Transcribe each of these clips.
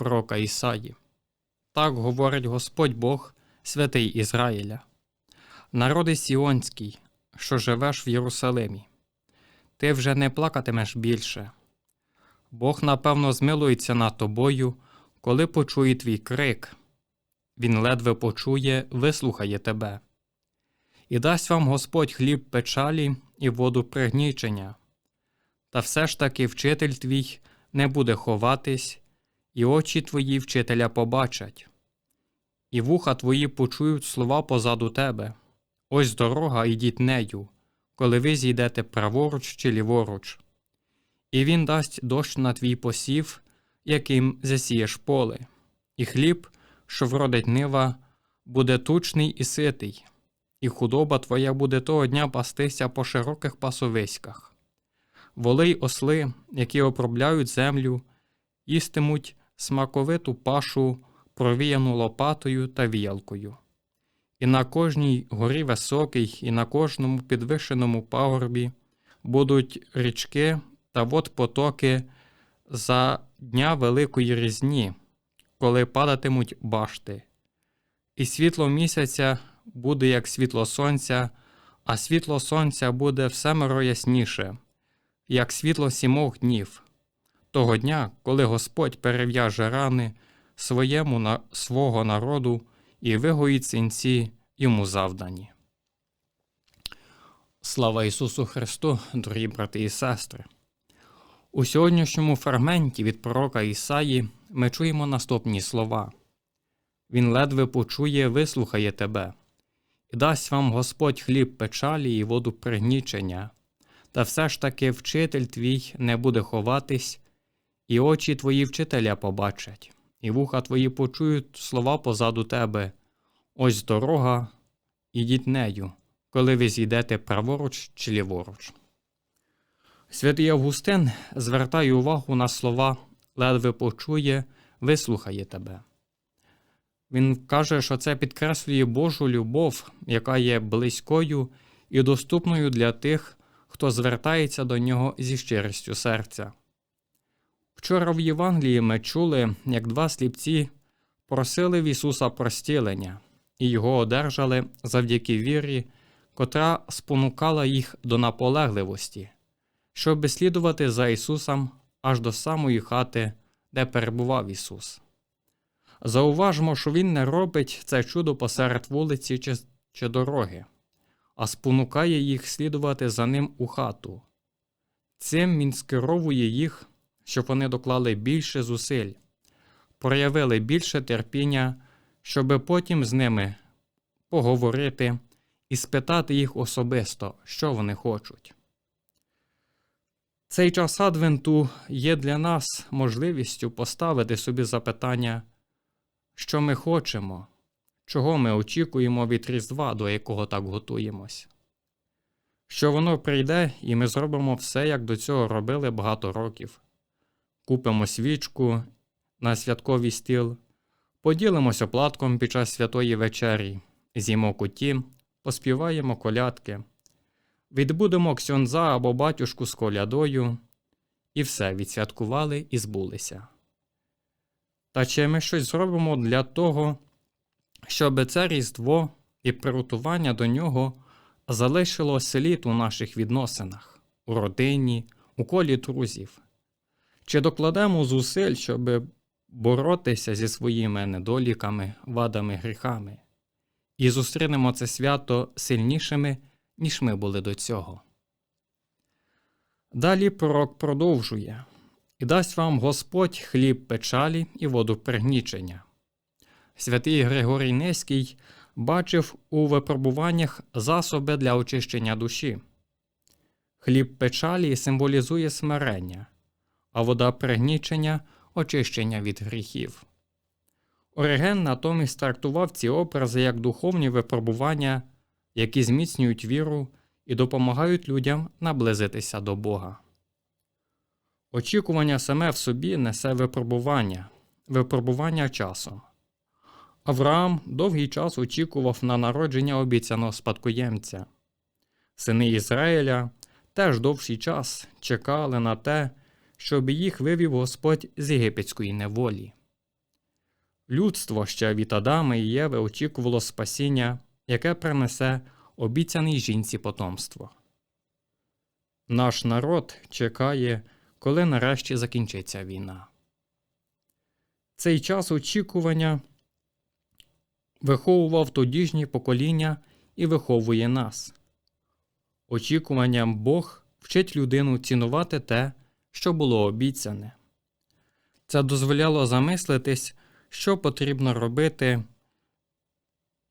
пророка Ісаї. Так говорить Господь Бог, святий Ізраїля. Народи Сіонський, що живеш в Єрусалимі, ти вже не плакатимеш більше. Бог, напевно, змилується над тобою, коли почує твій крик. Він ледве почує, вислухає тебе. І дасть вам Господь хліб печалі і воду пригнічення. Та все ж таки вчитель твій не буде ховатись, і очі твої вчителя побачать, і вуха твої почують слова позаду тебе. Ось дорога, ідіть нею, коли ви зійдете праворуч чи ліворуч. І він дасть дощ на твій посів, яким засієш поле, і хліб, що вродить нива, буде тучний і ситий, і худоба твоя буде того дня пастися по широких пасовиськах. Воли й осли, які обробляють землю, їстимуть смаковиту пашу, провіяну лопатою та віялкою. І на кожній горі високій, і на кожному підвищеному пагорбі будуть річки та вод потоки за дня великої різні, коли падатимуть башти. І світло місяця буде як світло сонця, а світло сонця буде всемеро ясніше, як світло сімох днів, того дня, коли Господь перев'яже рани своєму на свого народу і вигоїть синці йому завдані. Слава Ісусу Христу, дорогі брати і сестри! У сьогоднішньому фрагменті від пророка Ісаї ми чуємо наступні слова. Він ледве почує, вислухає тебе, і дасть вам Господь хліб печалі і воду пригнічення, та все ж таки вчитель твій не буде ховатись, і очі твої вчителя побачать, і вуха твої почують слова позаду тебе. Ось дорога, ідіть нею, коли ви зійдете праворуч чи ліворуч. Святий Августин звертає увагу на слова ледве почує, вислухає тебе. Він каже, що це підкреслює Божу любов, яка є близькою і доступною для тих, хто звертається до нього зі щирістю серця. Вчора в Євангелії ми чули, як два сліпці просили в Ісуса простілення, і його одержали завдяки вірі, котра спонукала їх до наполегливості щоб слідувати за Ісусом аж до самої хати, де перебував Ісус. Зауважмо, що Він не робить це чудо посеред вулиці чи, чи дороги, а спонукає їх слідувати за ним у хату. Цим він скеровує їх, щоб вони доклали більше зусиль, проявили більше терпіння, щоби потім з ними поговорити і спитати їх особисто, що вони хочуть. Цей час Адвенту є для нас можливістю поставити собі запитання, що ми хочемо, чого ми очікуємо від Різдва, до якого так готуємось. Що воно прийде, і ми зробимо все, як до цього робили багато років. Купимо свічку на святковий стіл, поділимося оплатком під час святої вечері, з'їмо куті, поспіваємо колядки. Відбудемо ксьонза або батюшку з колядою, і все відсвяткували і збулися. Та чи ми щось зробимо для того, щоб це Різдво і приготування до нього залишило слід у наших відносинах, у родині, у колі друзів? Чи докладемо зусиль, щоб боротися зі своїми недоліками, вадами, гріхами, і зустрінемо це свято сильнішими? ніж ми були до цього. Далі пророк продовжує і дасть вам Господь хліб печалі і воду пригнічення. Святий Григорій Неський бачив у випробуваннях засоби для очищення душі. Хліб печалі символізує смирення, а вода пригнічення очищення від гріхів. Ориген натомість трактував ці образи як духовні випробування які зміцнюють віру і допомагають людям наблизитися до Бога. Очікування саме в собі несе випробування, випробування часом. Авраам довгий час очікував на народження обіцяного спадкоємця. Сини Ізраїля теж довший час чекали на те, щоб їх вивів Господь з єгипетської неволі. Людство ще від Адама і Єви очікувало спасіння, яке принесе обіцяний жінці потомство. Наш народ чекає, коли нарешті закінчиться війна. Цей час очікування виховував тодішні покоління і виховує нас. Очікуванням Бог вчить людину цінувати те, що було обіцяне. Це дозволяло замислитись, що потрібно робити,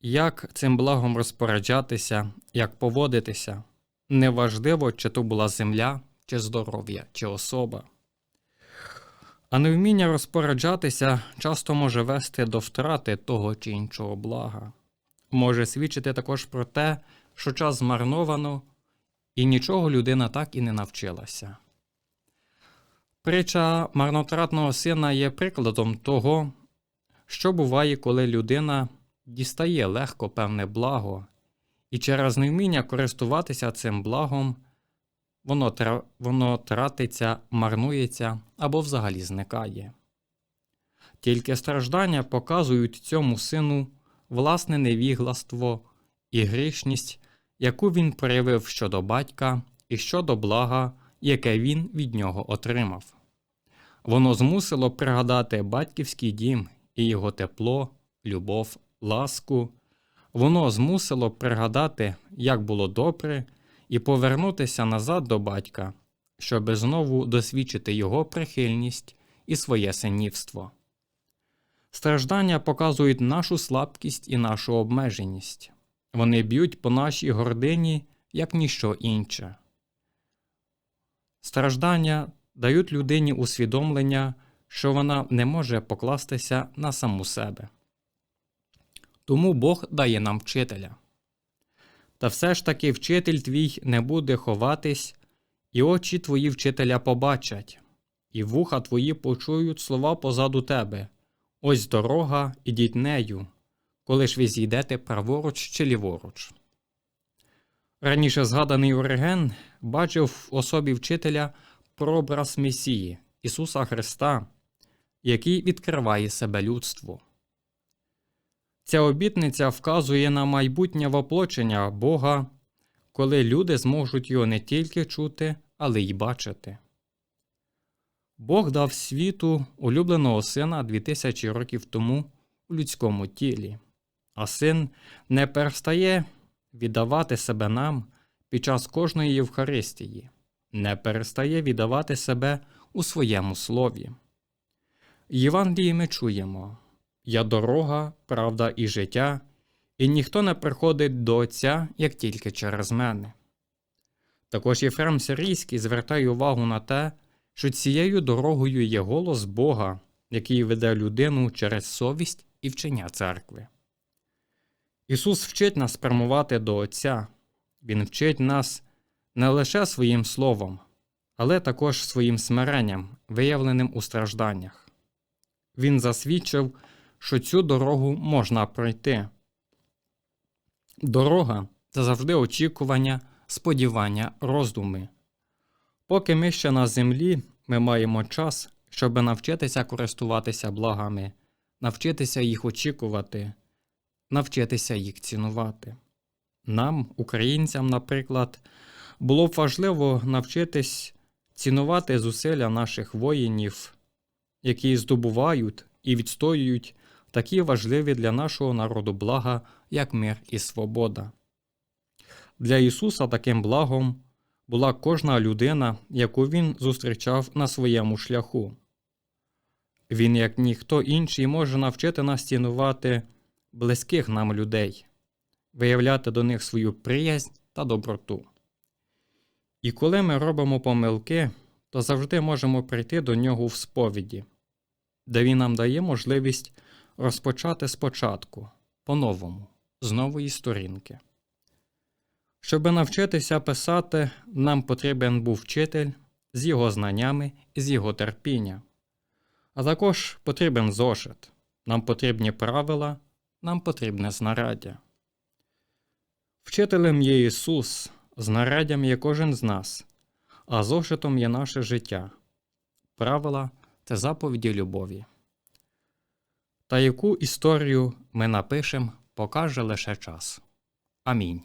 як цим благом розпоряджатися, як поводитися. Неважливо, чи то була земля, чи здоров'я, чи особа. А невміння розпоряджатися часто може вести до втрати того чи іншого блага. Може свідчити також про те, що час змарновано, і нічого людина так і не навчилася. Притча марнотратного сина є прикладом того, що буває, коли людина дістає легко певне благо, і через невміння користуватися цим благом воно, тра... воно тратиться, марнується або взагалі зникає. Тільки страждання показують цьому сину власне невігластво і грішність, яку він проявив щодо батька і щодо блага, яке він від нього отримав. Воно змусило пригадати батьківський дім і його тепло, любов, ласку. Воно змусило пригадати, як було добре, і повернутися назад до батька, щоби знову досвідчити його прихильність і своє синівство. Страждання показують нашу слабкість і нашу обмеженість. Вони б'ють по нашій гордині, як ніщо інше. Страждання дають людині усвідомлення, що вона не може покластися на саму себе. Тому Бог дає нам вчителя. Та все ж таки вчитель твій не буде ховатись, і очі твої вчителя побачать, і вуха твої почують слова позаду тебе. Ось дорога, ідіть нею, коли ж ви зійдете праворуч чи ліворуч. Раніше згаданий Ориген бачив в особі вчителя прообраз Месії Ісуса Христа, який відкриває себе людству. Ця обітниця вказує на майбутнє воплочення Бога, коли люди зможуть його не тільки чути, але й бачити. Бог дав світу улюбленого сина 2000 років тому у людському тілі, а син не перестає віддавати себе нам під час кожної Євхаристії, не перестає віддавати себе у своєму слові. Євангелії ми чуємо Я дорога, правда і життя, і ніхто не приходить до Отця, як тільки через мене. Також Єфрем Сирійський звертає увагу на те, що цією дорогою є голос Бога, який веде людину через совість і вчення церкви. Ісус вчить нас прямувати до Отця, Він вчить нас не лише своїм словом, але також своїм смиренням, виявленим у стражданнях. Він засвідчив, що цю дорогу можна пройти. Дорога це завжди очікування, сподівання, роздуми. Поки ми ще на землі, ми маємо час, щоб навчитися користуватися благами, навчитися їх очікувати, навчитися їх цінувати. Нам, українцям, наприклад, було б важливо навчитись цінувати зусилля наших воїнів, які здобувають і відстоюють такі важливі для нашого народу блага, як мир і свобода. Для Ісуса таким благом була кожна людина, яку Він зустрічав на своєму шляху. Він, як ніхто інший, може навчити нас цінувати близьких нам людей, виявляти до них свою приязнь та доброту. І коли ми робимо помилки, то завжди можемо прийти до нього в сповіді, де він нам дає можливість розпочати спочатку, по-новому, з нової сторінки. Щоб навчитися писати, нам потрібен був вчитель з його знаннями і з його терпіння. А також потрібен зошит, нам потрібні правила, нам потрібне знаряддя. Вчителем є Ісус, знаряддям є кожен з нас, а зошитом є наше життя. Правила це заповіді любові. Та яку історію ми напишемо, покаже лише час. Амінь.